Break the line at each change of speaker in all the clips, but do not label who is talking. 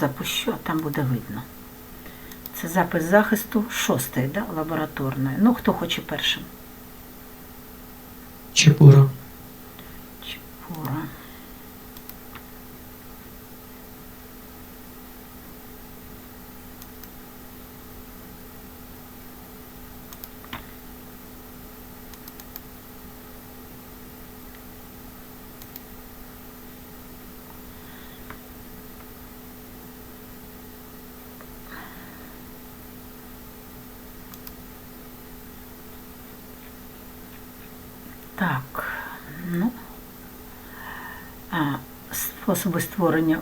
запущу, а там буде видно. Це запис захисту шостої, да, лабораторної. Ну, хто хоче першим?
Чепура.
Чепура. Так, ну. А, способи створення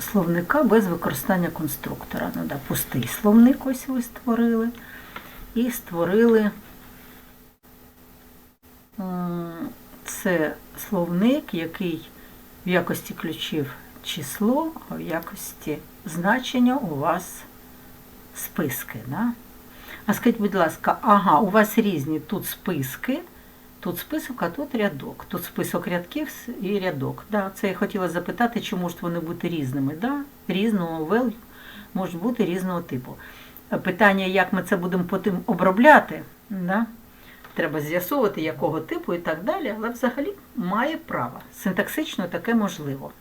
словника без використання конструктора. Ну, да, пустий словник ось ви створили. І створили це словник, який в якості ключів число, а в якості значення у вас списки. Да? А скажіть, будь ласка, ага, у вас різні тут списки. Тут список, а тут рядок. Тут список рядків і рядок. Да, це я хотіла запитати, чи можуть вони бути різними. Да, різного value можуть бути різного типу. Е, Питання, як ми це будемо потім обробляти, да? треба з'ясовувати, якого типу і так далі, але взагалі має право. Синтаксично таке можливо.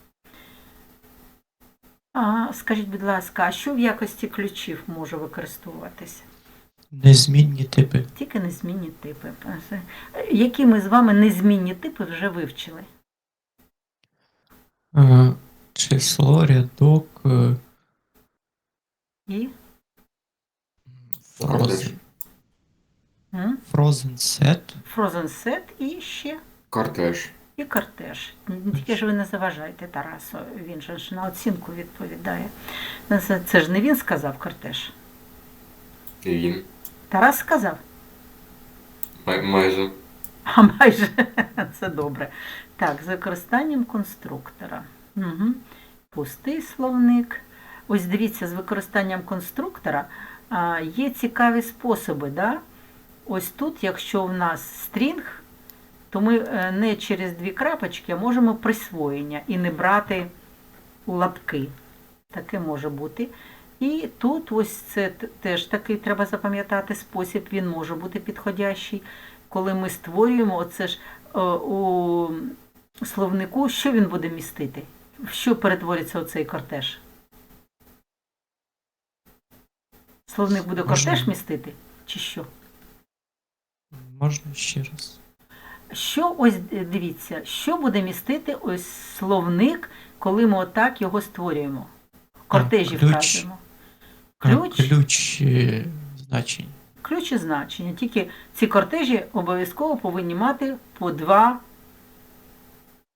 А, скажіть, будь ласка, а що в якості ключів може використовуватися?
Незмінні типи.
Тільки незмінні типи. Які ми з вами незмінні типи вже вивчили?
Е, Число, рядок, е,
І?
frozen,
М?
frozen set,
Frozen set і ще
Кортеж.
і кортеж. Тільки ж ви не заважайте Тарасу, він же ж на оцінку відповідає. Це, це ж не він сказав кортеж.
І він.
Тарас сказав,
Май- майже.
а майже це добре. Так, з використанням конструктора. Угу. Пустий словник. Ось дивіться, з використанням конструктора а, є цікаві способи. Да? Ось тут, якщо в нас стрінг, то ми е, не через дві крапочки а можемо присвоєння і не брати у лапки. Таке може бути. І тут ось це теж такий треба запам'ятати спосіб, він може бути підходящий. Коли ми створюємо, оце ж е, у словнику, що він буде містити? В що перетвориться оцей кортеж? Словник буде
Можна-
кортеж містити? Чи що?
можна ще раз.
Що ось дивіться, що буде містити ось словник, коли ми отак його створюємо? Кортежі вказуємо. Ключ?
Ключ е, значень.
Ключ і значення. Тільки ці кортежі обов'язково повинні мати по два,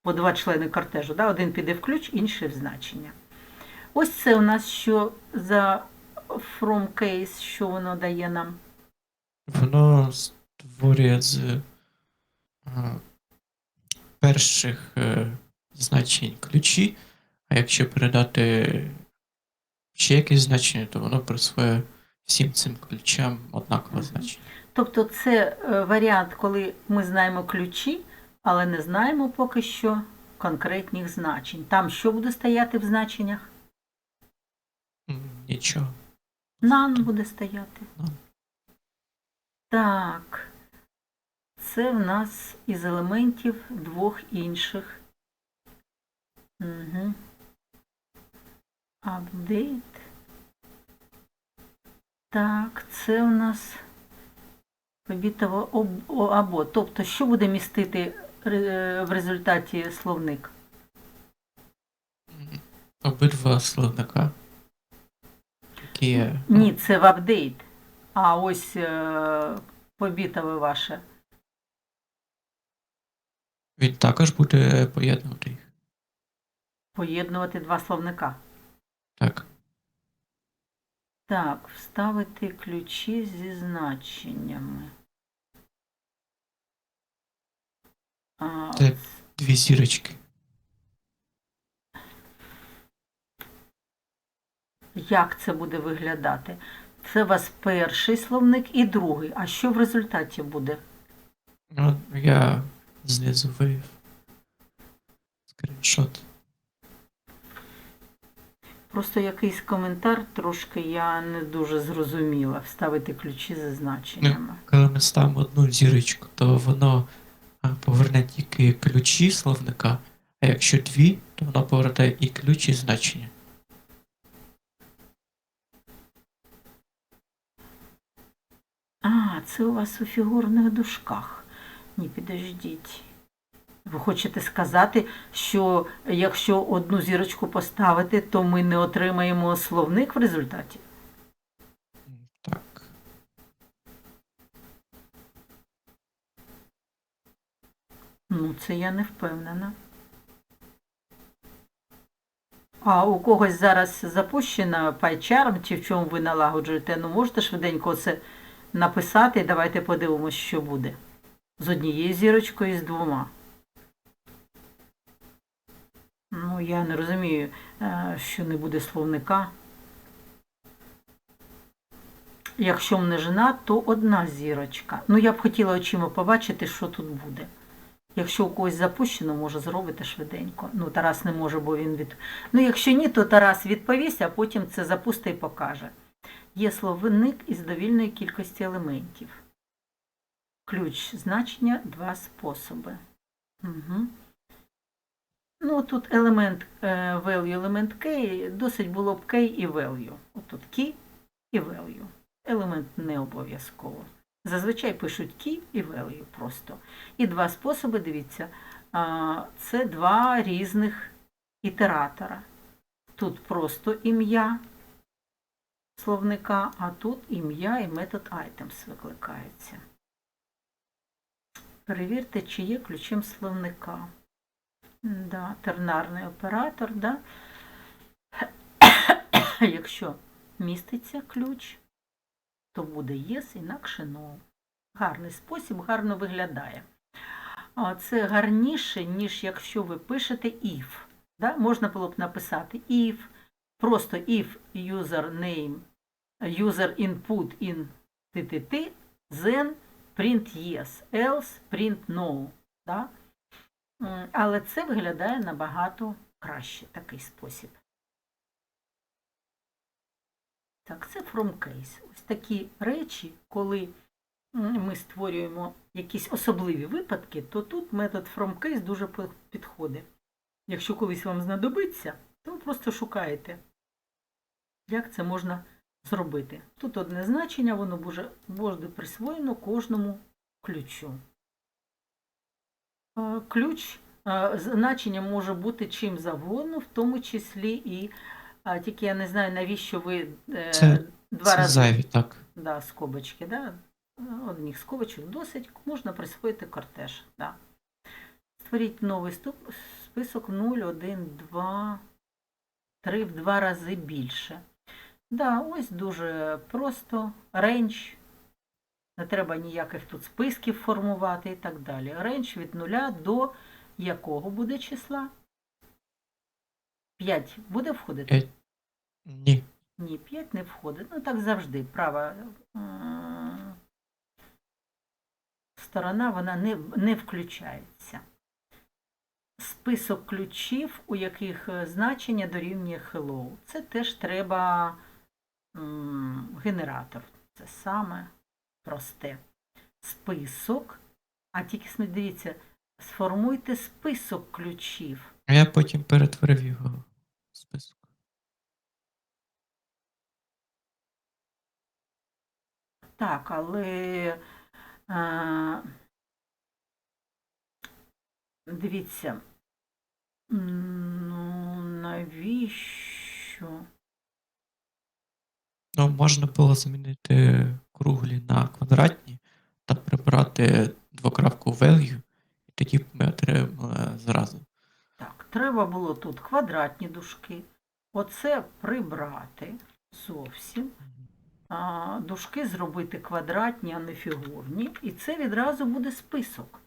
по два члени кортежу. Да? Один піде в ключ, інший в значення. Ось це у нас що за from case, що воно дає нам.
Воно створює з е, перших е, значень ключі, а якщо передати ще якесь значення, то воно присвоює всім цим ключам однакове значення.
Тобто це е, варіант, коли ми знаємо ключі, але не знаємо поки що конкретних значень. Там що буде стояти в значеннях?
Нічого.
Нан буде стояти.
None.
Так. Це в нас із елементів двох інших. Угу. Апдейт. Так, це у нас побітово або. Тобто, що буде містити в результаті словник?
Обидва словника. Які.
Ні, це в апдейт. А ось е, побітове ваше.
Він також буде поєднувати їх.
Поєднувати два словника.
Так.
Вставити ключі зі значеннями. А,
Це дві зірочки.
як це буде виглядати? Це у вас перший словник і другий. А що в результаті буде?
Ну, я знизу вивів скріншот.
Просто якийсь коментар трошки я не дуже зрозуміла. Вставити ключі за значеннями.
Коли ми ставимо одну зірочку, то воно поверне тільки ключі словника, а якщо дві, то воно повертає і ключ, і значення.
А, це у вас у фігурних дужках. Ні, підождіть. Ви хочете сказати, що якщо одну зірочку поставити, то ми не отримаємо словник в результаті?
Так.
Ну, це я не впевнена. А у когось зараз запущена PyCharm, чи в чому ви налагоджуєте? Ну, можете швиденько це написати, давайте подивимось, що буде. З однією зірочкою і з двома. Ну, я не розумію, е, що не буде словника. Якщо множина, то одна зірочка. Ну, я б хотіла очима побачити, що тут буде. Якщо у когось запущено, може зробити швиденько. Ну, Тарас не може, бо він від. Ну, якщо ні, то Тарас відповість, а потім це запустить і покаже. Є словник із довільної кількості елементів. Ключ значення два способи. Угу. Ну, тут елемент е, value, елемент key, досить було б key і value. Отут key і value. Елемент не обов'язково. Зазвичай пишуть key і value просто. І два способи, дивіться, це два різних ітератора. Тут просто ім'я словника, а тут ім'я і метод items викликається. Перевірте, чи є ключем словника. Да, тернарний оператор, да. Якщо міститься ключ, то буде yes, інакше no. Гарний спосіб, гарно виглядає. Це гарніше, ніж якщо ви пишете if. Да? Можна було б написати if, просто if username, user input in ttt, then print yes, else print no. Да? Але це виглядає набагато краще, такий спосіб. Так, це from case. Ось такі речі, коли ми створюємо якісь особливі випадки, то тут метод from case дуже підходить. Якщо колись вам знадобиться, то ви просто шукаєте, як це можна зробити. Тут одне значення, воно буде присвоєно кожному ключу. Е, Ключ е, значення може бути чим завгодно, в тому числі і тільки я не знаю, навіщо ви е,
Це-
два
Це
рази
зайві, так.
да, скобочки, да? одних скобочок досить, можна присвоїти кортеж. Да. Створіть новий ступ, список 0, 1, 2, 3 в два рази більше. Да, ось дуже просто. Рейндж. Не треба ніяких тут списків формувати і так далі. Рейндж від 0 до якого буде числа? 5 буде входити?
П'ять. Ні.
Ні, 5 не входить. Ну так завжди. Права сторона вона не, не включається. Список ключів, у яких е, значення дорівнює hello. Це теж треба генератор. Це саме просте. Список. А тільки дивіться, сформуйте список ключів.
А я потім перетворив його в список.
Так, але е, дивіться, ну навіщо?
Ну, можна було замінити круглі на квадратні та прибрати двокрапку value, і тоді б ми отримали зразу.
Так, треба було тут квадратні дужки. Оце прибрати зовсім. А, дужки зробити квадратні, а не фігурні. І це відразу буде список.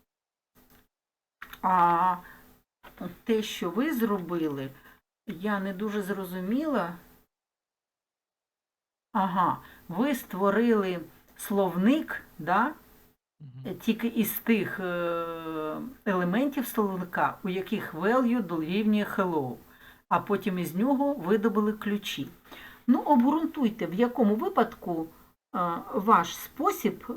А те, що ви зробили, я не дуже зрозуміла. Ага, ви створили словник, да?
Мгм.
тільки із тих е, елементів словника, у яких value дорівнює hello. а потім із нього видобули ключі. Ну, обґрунтуйте, в якому випадку е, ваш спосіб е,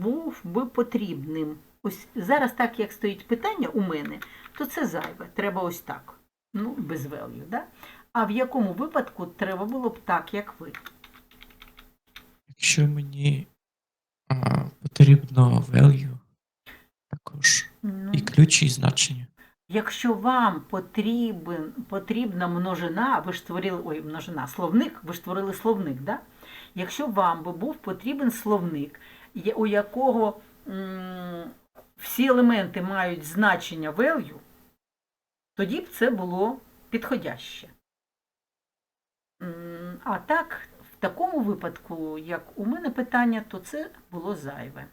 був би потрібним. Ось зараз, так як стоїть питання у мене, то це зайве. Треба ось так. Ну, без value, да? А в якому випадку треба було б так, як ви?
Якщо мені а, потрібно value, також
Ну,
і ключі і значення.
Якщо вам потрібен, потрібна множина, ви ж створили ой, множина, словник, ви ж створили словник, да? Якщо вам би був потрібен словник, у якого м, всі елементи мають значення value, тоді б це було підходяще. А так, такому випадку, як у мене питання, то це було зайве.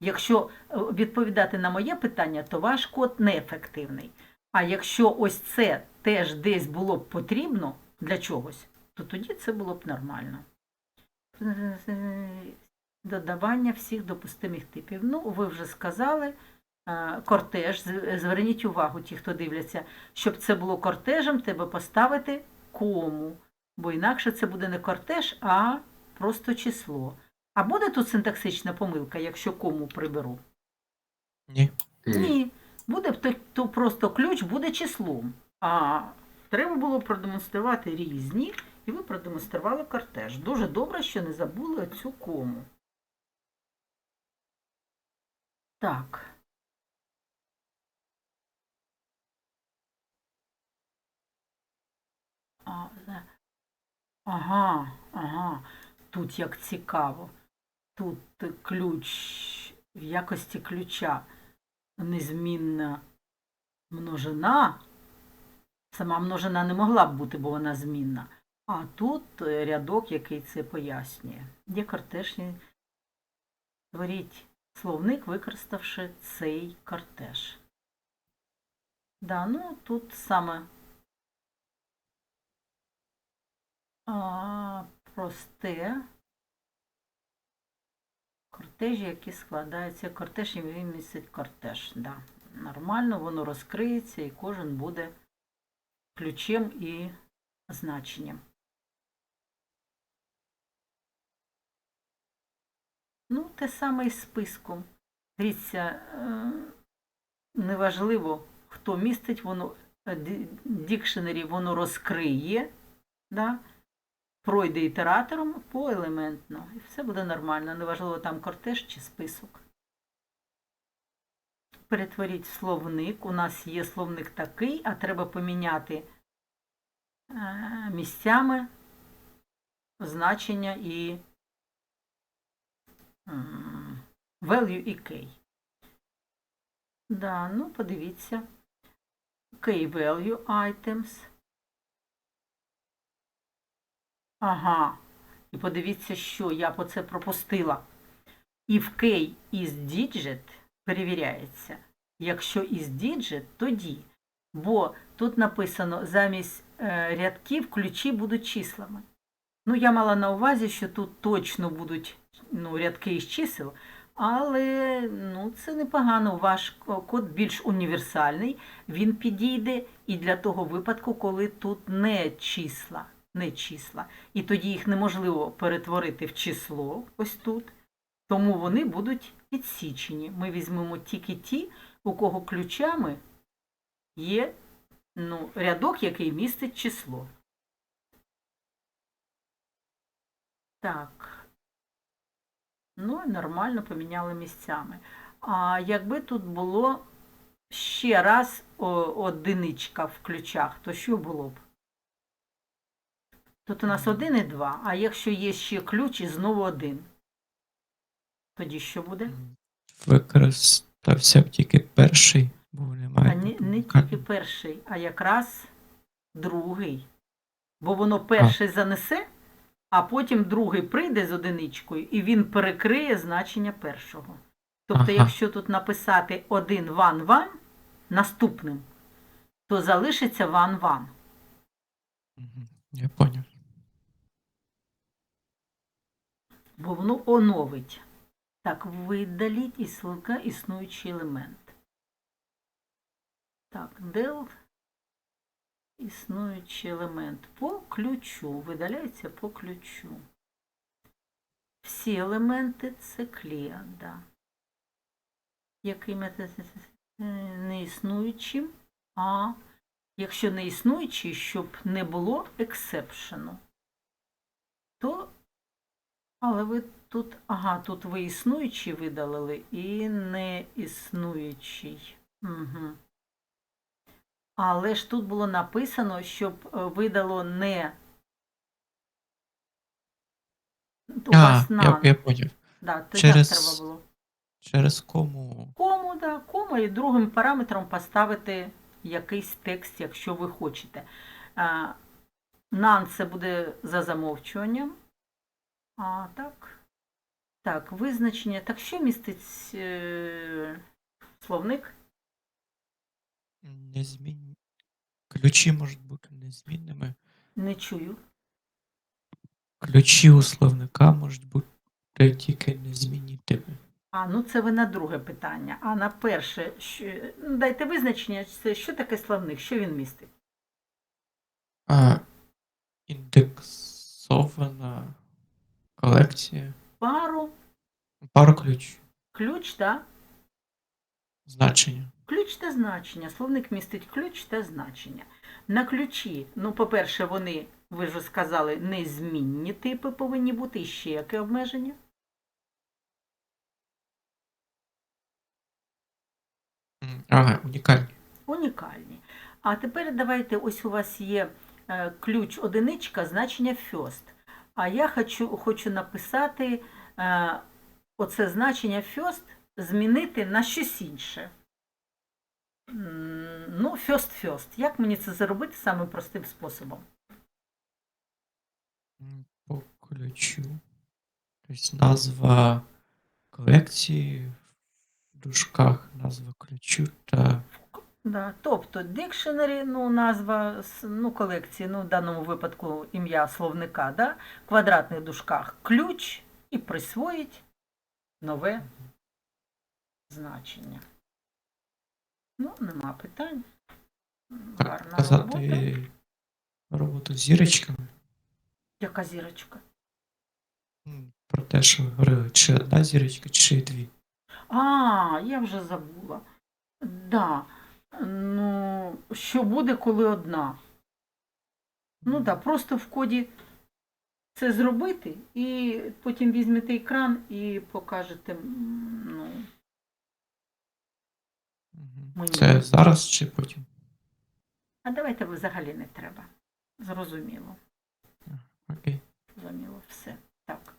Якщо е, відповідати на моє питання, то ваш код неефективний. А якщо ось це теж десь було б потрібно для чогось, то тоді це було б нормально. Додавання всіх допустимих типів. Ну, ви вже сказали. Кортеж, зверніть увагу, ті, хто дивляться, щоб це було кортежем, треба поставити кому, бо інакше це буде не кортеж, а просто число. А буде тут синтаксична помилка, якщо кому приберу?
Ні.
Ні. Буде то, то просто ключ буде числом. А треба було продемонструвати різні, і ви продемонстрували кортеж. Дуже добре, що не забули цю кому. Так. А, Ага, ага. Тут як цікаво. Тут ключ в якості ключа незмінна множина. Сама множина не могла б бути, бо вона змінна. А тут е, рядок, який це пояснює. Є кортежні. Творіть словник, використавши цей кортеж. Да, ну тут саме а, просте кортежі, які складаються. Кортеж і він містить кортеж. Да. Нормально, воно розкриється і кожен буде ключем і значенням. Ну, те саме і з списком. Дивіться, е, неважливо, хто містить, воно дікшенері воно розкриє, да? Пройде ітератором поелементно. І все буде нормально. Неважливо там кортеж чи список. Перетворіть словник. У нас є словник такий, а треба поміняти е, місцями значення і value і key. Да, ну подивіться. Key value items. Ага. І подивіться, що я по це пропустила. If K is digit перевіряється. Якщо is digit, тоді. Бо тут написано замість е, рядків ключі будуть числами. Ну, я мала на увазі, що тут точно будуть ну, рядки із чисел, але ну, це непогано. Ваш код більш універсальний, він підійде і для того випадку, коли тут не числа. Не числа. І тоді їх неможливо перетворити в число, ось тут. Тому вони будуть відсічені. Ми візьмемо тільки ті, у кого ключами є ну, рядок, який містить число. Так. Ну, і нормально поміняли місцями. А якби тут було ще раз одиничка в ключах, то що було б? Тут у нас один і два, а якщо є ще ключ і знову один, тоді що буде?
Використався б тільки перший, бо
А не, не тільки перший, а якраз другий. Бо воно перший занесе, а потім другий прийде з одиничкою, і він перекриє значення першого. Тобто,
Ага.
якщо тут написати один ван ван наступним, то залишиться ван ван.
Я поняв.
Бо воно оновить. Так, видаліть із слика існуючий елемент. Так, del Існуючий елемент по ключу. Видаляється по ключу. Всі елементи це клієнда. Яким не існуючим, а якщо не існуючий, щоб не було ексепшену, то але ви тут, ага, тут ви існуючий видалили і не існуючий. Угу. Але ж тут було написано, щоб е, видало не. У
А,
вас
я,
на.
я поняв.
Да, то
через-
треба було?
Через кому.
Кому, да, кому і другим параметром поставити якийсь текст, якщо ви хочете. А, Нан це буде за замовчуванням. А так. Так, визначення. Так що містить е, словник?
Незмін... Ключі можуть бути незмінними.
Не чую.
Ключі у словника можуть бути тільки незмінітими.
А, ну це ви на друге питання. А на перше, що, ну, дайте визначення, це що таке словник, що він містить?
А, індексована колекція.
Пару,
Пару ключ.
ключ та
Значення.
Ключ та значення. Словник містить ключ та значення. На ключі, ну, по-перше, вони, ви ж сказали, незмінні типи повинні бути. І ще яке обмеження?
Ага, унікальні.
Унікальні. А тепер давайте, ось у вас є е, ключ одиничка, значення first. А я хочу, хочу написати е, оце значення first змінити на щось інше. Ну, first first. Як мені це зробити самим простим способом?
По ключу. Тобто назва колекції в дужках, назва ключу та
Да, тобто dictionary, ну, назва ну, колекції, ну, в даному випадку ім'я словника, да, в квадратних дужках ключ і присвоїть нове значення. Ну, нема питань. Гарна робота.
роботу з зірочками.
Яка зірочка?
Про те, що говорили, чи одна зірочка, чи дві.
А, я вже забула. Да. Ну, що буде, коли одна? Ну так, просто в коді це зробити, і потім візьмете екран і покажете. Ну, Мені.
Це зараз чи потім?
а давайте взагалі не треба. Зрозуміло.
Окей.
Зрозуміло все. Так.